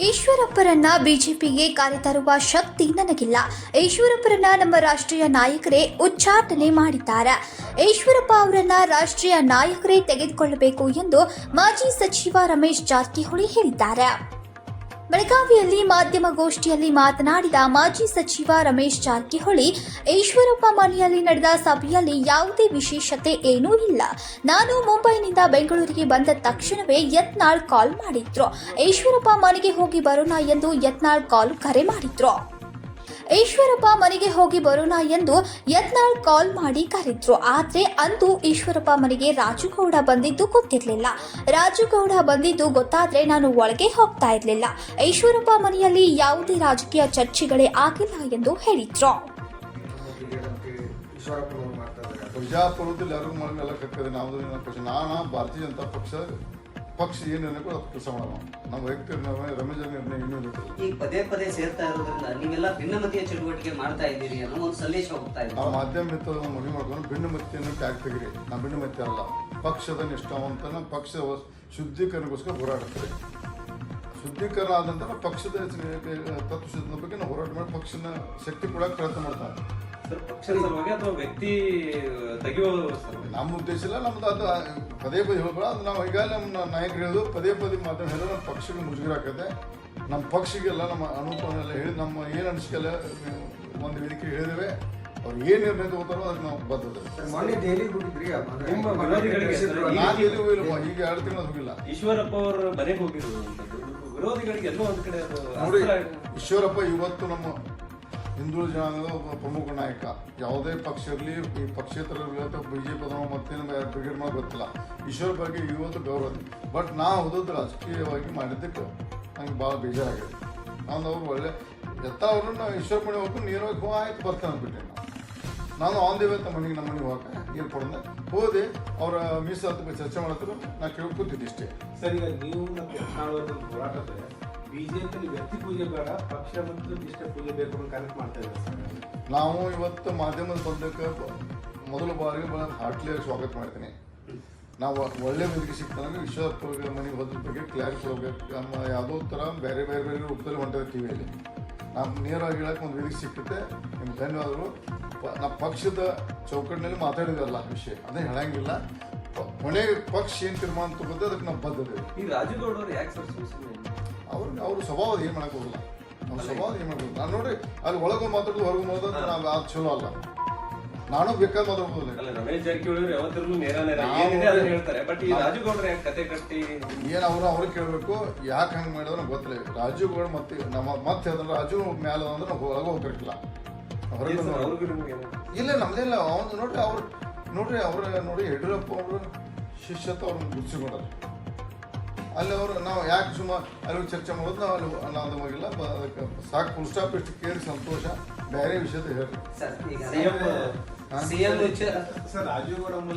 ಈಶ್ವರಪ್ಪರನ್ನ ಬಿಜೆಪಿಗೆ ಕರೆತರುವ ಶಕ್ತಿ ನನಗಿಲ್ಲ. ಈಶ್ವರಪ್ಪರನ್ನ ನಮ್ಮ ರಾಷ್ಟ್ರೀಯ ನಾಯಕರೇ ಉಚ್ಚಾಟನೆ ಮಾಡಿದ್ದಾರೆ. ಈಶ್ವರಪ್ಪ ಅವರನ್ನ ರಾಷ್ಟ್ರೀಯ ನಾಯಕರೇ ತೆಗೆದುಕೊಳ್ಳಬೇಕು ಎಂದು ಮಾಜಿ ಸಚಿವ ರಮೇಶ್ ಜಾರಕಿಹೊಳಿ ಹೇಳಿದ್ದಾರೆ. ಬೆಳಗಾವಿಯಲ್ಲಿ ಮಾಧ್ಯಮಗೋಷ್ಠಿಯಲ್ಲಿ ಮಾತನಾಡಿದ ಮಾಜಿ ಸಚಿವ ರಮೇಶ್ ಜಾರಕಿಹೊಳಿ, ಈಶ್ವರಪ್ಪ ಮನೆಯಲ್ಲಿ ನಡೆದ ಸಭೆಯಲ್ಲಿ ಯಾವುದೇ ವಿಶೇಷತೆ ಏನೂ ಇಲ್ಲ. ನಾನು ಮುಂಬೈನಿಂದ ಬೆಂಗಳೂರಿಗೆ ಬಂದ ತಕ್ಷಣವೇ ಯತ್ನಾಳ್ ಕಾಲ್ ಮಾಡಿದ್ರು. ಈಶ್ವರಪ್ಪ ಮನೆಗೆ ಹೋಗಿ ಬರೋಣ ಎಂದು ಯತ್ನಾಳ್ ಕಾಲ್ ಕರೆ ಮಾಡಿದ್ರು. ಈಶ್ವರಪ್ಪ ಮನೆಗೆ ಹೋಗಿ ಬರೋಣ ಎಂದು ಯತ್ನಾಳ್ ಕಾಲ್ ಮಾಡಿ ಕರೆದ್ರು. ಆದ್ರೆ ಅಂದು ಈಶ್ವರಪ್ಪ ಮನೆಗೆ ರಾಜುಗೌಡ ಬಂದಿದ್ದು ಗೊತ್ತಿರಲಿಲ್ಲ. ರಾಜುಗೌಡ ಬಂದಿದ್ದು ಗೊತ್ತಾದ್ರೆ ನಾನು ಒಳಗೆ ಹೋಗ್ತಾ ಇರಲಿಲ್ಲ. ಈಶ್ವರಪ್ಪ ಮನೆಯಲ್ಲಿ ಯಾವುದೇ ರಾಜಕೀಯ ಚರ್ಚೆಗಳೇ ಆಗಿಲ್ಲ ಎಂದು ಹೇಳಿದ್ರು. ಬಿಜಾಪುರದಲ್ಲಿ ನಾವು ನಾನು ಭಾರತೀಯ ಜನತಾ ಪಕ್ಷ ಪಕ್ಷ ಏನು ಅನ್ನೋಕ್ಕೂ ಅದು ಕೆಲಸ ಮಾಡೋಣ. ನಮ್ಮ ವ್ಯಕ್ತಿ ನಿರ್ಣಯ ರಮೇಶ್ ನಿರ್ಣಯ ಇನ್ನೂ ಈಗ ಪದೇ ಪದೇ ಸೇರ್ತಾ ಇರೋದ್ರಿಂದ ನೀವೆಲ್ಲ ಭಿನ್ನಮತೀಯ ಚಟುವಟಿಕೆ ಮಾಡ್ತಾ ಇದ್ದೀರಿ ಅನ್ನೋ ಒಂದು ಸಂದೇಶ ಹೋಗ್ತಾ ಇದೆ. ನಾವು ಮಾಧ್ಯಮ ಮಿತ್ರರನ್ನು ಮದುವೆ ಮಾಡ್ಕೊಂಡು ಭಿನ್ನಮತಿಯನ್ನು ಟ್ಯಾಗ್ ತೆಗಿರಿ. ನಾವು ಭಿನ್ನಮತಿ ಅಲ್ಲ. ಪಕ್ಷದ ನಿಷ್ಠಾವಂತ ನಮ್ಮ ಪಕ್ಷ ಶುದ್ಧೀಕರಣಕ್ಕೋಸ್ಕರ ಹೋರಾಡುತ್ತೆ. ಶುದ್ಧೀಕರಣ ಆದ ನಂತರ ಪಕ್ಷದ ತತ್ವಶುದ್ಧ ಬಗ್ಗೆ ನಾವು ಹೋರಾಟ ಮಾಡಿ ಪಕ್ಷನ ಶಕ್ತಿ ಕೊಡಕ್ಕೆ ಪ್ರಯತ್ನ ಮಾಡ್ತಾರೆ. ಅಥವಾ ವ್ಯಕ್ತಿ ತೆಗೆಯುವ ನಮ್ಮ ಉದ್ದೇಶ ಇಲ್ಲ ನಮ್ದು ಅದು ಪದೇ ಪದೇ ಹೇಳ್ಬೇಡ. ಅದು ನಾವು ಈಗಾಗಲೇ ನಮ್ಮ ನಾಯಕರು ಹೇಳೋದು ಪದೇ ಪದೇ ಮಾತಾಡಿ ಹೇಳಿದ್ರೆ ನಮ್ಮ ಪಕ್ಷಕ್ಕೆ ಮುಜುಗರ ಆಗತ್ತೆ. ನಮ್ಮ ಪಕ್ಷಿಗೆಲ್ಲ ನಮ್ಮ ಅನುಕೂಲ ಹೇಳಿ ನಮ್ಮ ಏನು ಅನಿಸಿಕೆಲ್ಲ ಒಂದು ವೇದಿಕೆ ಹೇಳಿದ್ದೇವೆ ಅವ್ರು ಏನು ನಿರ್ಣಯ ತಗೋತಾರೋ ಅದಕ್ಕೆ ನಾವು ಬದ್ಧತೆ. ನಾನು ಎಲ್ಲಿ ಹೋಗಿಲ್ಲ ಈಗ ಎರಡು ತಿಂಗಳು ಹೋಗಿಲ್ಲ. ಈಶ್ವರಪ್ಪ ಅವರು ಮನೆಗೆ ಹೋಗಿದ್ರು ವಿರೋಧಿಗಳಿಗೆ ಎಲ್ಲೋ ಒಂದ್ ಕಡೆ ನೋಡಿ ಈಶ್ವರಪ್ಪ ಇವತ್ತು ನಮ್ಮ ಹಿಂದೂ ಜನಾಂಗದ ಪ್ರಮುಖ ನಾಯಕ. ಯಾವುದೇ ಪಕ್ಷ ಇರಲಿ, ಈ ಪಕ್ಷೇತರ ಬಿ ಜೆ ಪಿ ಮತ್ತೇನು ಬ್ರಿಗೇಡ್ ಮಾಡಿ ಗೊತ್ತಿಲ್ಲ. ಈಶ್ವರ ಬಗ್ಗೆ ಇವತ್ತು ಗೌರವ ಬಟ್ ನಾ ಓದೋದು ರಾಜಕೀಯವಾಗಿ ಮಾಡಿದ್ದಕ್ಕೆ ನಂಗೆ ಭಾಳ ಬೇಜಾರಾಗಿದೆ. ನಾನು ಅವ್ರು ಒಳ್ಳೆ ಎತ್ತ ಅವ್ರನ್ನ ಈಶ್ವರ ಮನೆ ಹೋಗ್ತು ನೇರವಾಗಿ ಹೋ ಆಯ್ತು ಬರ್ತಾನೆ ಅಂದ್ಬಿಟ್ಟೆ ನಾನು. ನಾನು ಆನ್ ದಿ ವೇ ಮನೆಗೆ ನಮ್ಮ ಮನೆಗೆ ಹೋಗಕ್ಕೆ ಏರ್ಪಡ್ದೆ ಹೋದೆ, ಅವರ ಬಗ್ಗೆ ಚರ್ಚೆ ಮಾಡಿದ್ರು ನಾ ಕೇಳ್ಕೊತಿದ್ದೆ ಇಷ್ಟೇ. ಸರಿ ನೀವು ಮತ್ತು ಬಿಜೆಪಿ ವ್ಯಕ್ತಿ ಪೂಜೆ ಬೇಡ ಪಕ್ಷ ಮತ್ತು ನಿಷ್ಠ ಪೂಜೆ ಬೇಕು ಅಂತ ಕನೆಕ್ಟ್ ಮಾಡ್ತಾ ಇದ್ದಾರೆ ನಾವು ಇವತ್ತು ಮಾಧ್ಯಮದ ಬಂದಕ್ಕೆ ಮೊದಲ ಬಾರಿಗೆ ಹಾರ್ಟ್ಲಿ ಸ್ವಾಗತ ಮಾಡ್ತೀನಿ. ನಾವು ಒಳ್ಳೆ ವೇದಿಕೆ ಸಿಗ್ತಾನೆ ವಿಶ್ವಪ್ಪ ಮನೆಗೆ ಹೋದ್ರ ಬಗ್ಗೆ ಕ್ಲಾರಿಟಿ ಹೋಗ್ಬೇಕು ನಮ್ಮ ಯಾವುದೋ ಥರ ಬೇರೆ ಬೇರೆ ಬೇರೆ ರೂಪದಲ್ಲಿ ಹೊಂಟಿದೆ ಟಿ ವಿಯಲ್ಲಿ. ನಾವು ನೇರವಾಗಿ ಹೇಳಕ್ಕೆ ಒಂದು ವೇದಿಕೆ ಸಿಕ್ಕುತ್ತೆ ನಿಮ್ಗೆ ಧನ್ಯವಾದಗಳು. ನಮ್ಮ ನಾವು ಪಕ್ಷದ ಚೌಕಟ್ಟಿನಲ್ಲಿ ಮಾತಾಡಿದಲ್ಲ ವಿಷಯ ಅದೇ ಹೇಳಂಗಿಲ್ಲ. ಕೊನೆ ಕೊನೆಗೆ ಪಕ್ಷ ಏನು ತೀರ್ಮಾನ ತಗೋದೇ ಅದಕ್ಕೆ ನಾವು ಬದ್ಧತೆ ಈ ರಾಜುಗೌಡ ಅವರು ಯಾಕೆ ಸರ್ ಅವ್ರಿಗೆ ಅವ್ರ ಸ್ವಭಾವ ಏನು ಮಾಡಕ್ ಹೋಗಲ್ಲ ಅವ್ರ ಸ್ವಭಾವ ಏನು ಮಾಡಕ್ ನಾನು ನೋಡ್ರಿ ಅಲ್ಲಿ ಒಳಗೆ ಮಾತಾಡೋದು ಹೊರಗೆ ಮಾತಾಡೋದು ನಾವು ಅದು ಚಲೋ ಅಲ್ಲ. ನಾನು ಬೇಕಾದ ಮಾತಾಡ್ಬೋದಿಲ್ಲ. ಅಲ್ಲ ರಮೇಶ್ ಜಾರಕಿಹೊಳಿ ಅವರು ಯಾವತ್ತಿರ್ಲೂ ನೇರ ನೇರ ಏನಿದೆ ಅದನ್ನ ಹೇಳ್ತಾರೆ. ಬಟ್ ಈ ರಾಜುಗೌಡ್ರ ಕತೆ ಕಟ್ಟಿ? ಏನು ಅವ್ರು ಅವ್ರಿಗೆ ಕೇಳಬೇಕು ಯಾಕೆ ಹಂಗೆ ಮಾಡಿದ್ರೆ ಗೊತ್ತಿಲ್ಲ. ರಾಜು ಕೂಡ ಮತ್ತೆ ನಮ್ಮ ಮತ್ತೆ ಹೇಳಿದ್ರೆ ರಾಜು ಮ್ಯಾಲ ಅಂದ್ರೆ ನಾವು ಒಳಗೆ ಹೊರಗೆ ಏನು? ಇಲ್ಲ ನಮ್ದಿಲ್ಲ ಅವ್ನು ನೋಡ್ರಿ ಅವ್ರು ನೋಡ್ರಿ ಅವ್ರ ನೋಡಿ ಯಡಿಯೂರಪ್ಪ ಅವರು ಶಿಷ್ಯತ್ವ ಅವ್ರನ್ನ ಗುರುತಿಸ್ಕೊಂಡಾರ. ಅಲ್ಲಿ ಅವರು ನಾವು ಯಾಕೆ ಸುಮ್ಮ ಅಲ್ಲಿ ಚರ್ಚೆ ಮಾಡೋದು ನಾವು ಅಲ್ಲಿ ಅನ್ನೋದಾಗಿಲ್ಲ ಅದಕ್ಕೆ ಸಾಕು ಫುಲ್ ಸ್ಟಾಪ್ ಇಷ್ಟು ಕೇಳಿ ಸಂತೋಷ. ಬೇರೆ ವಿಷಯದ ಹೇಳಿ ಸರ್ ಈಗ C CM sir Rajeev Gowda ಮೂಲಕ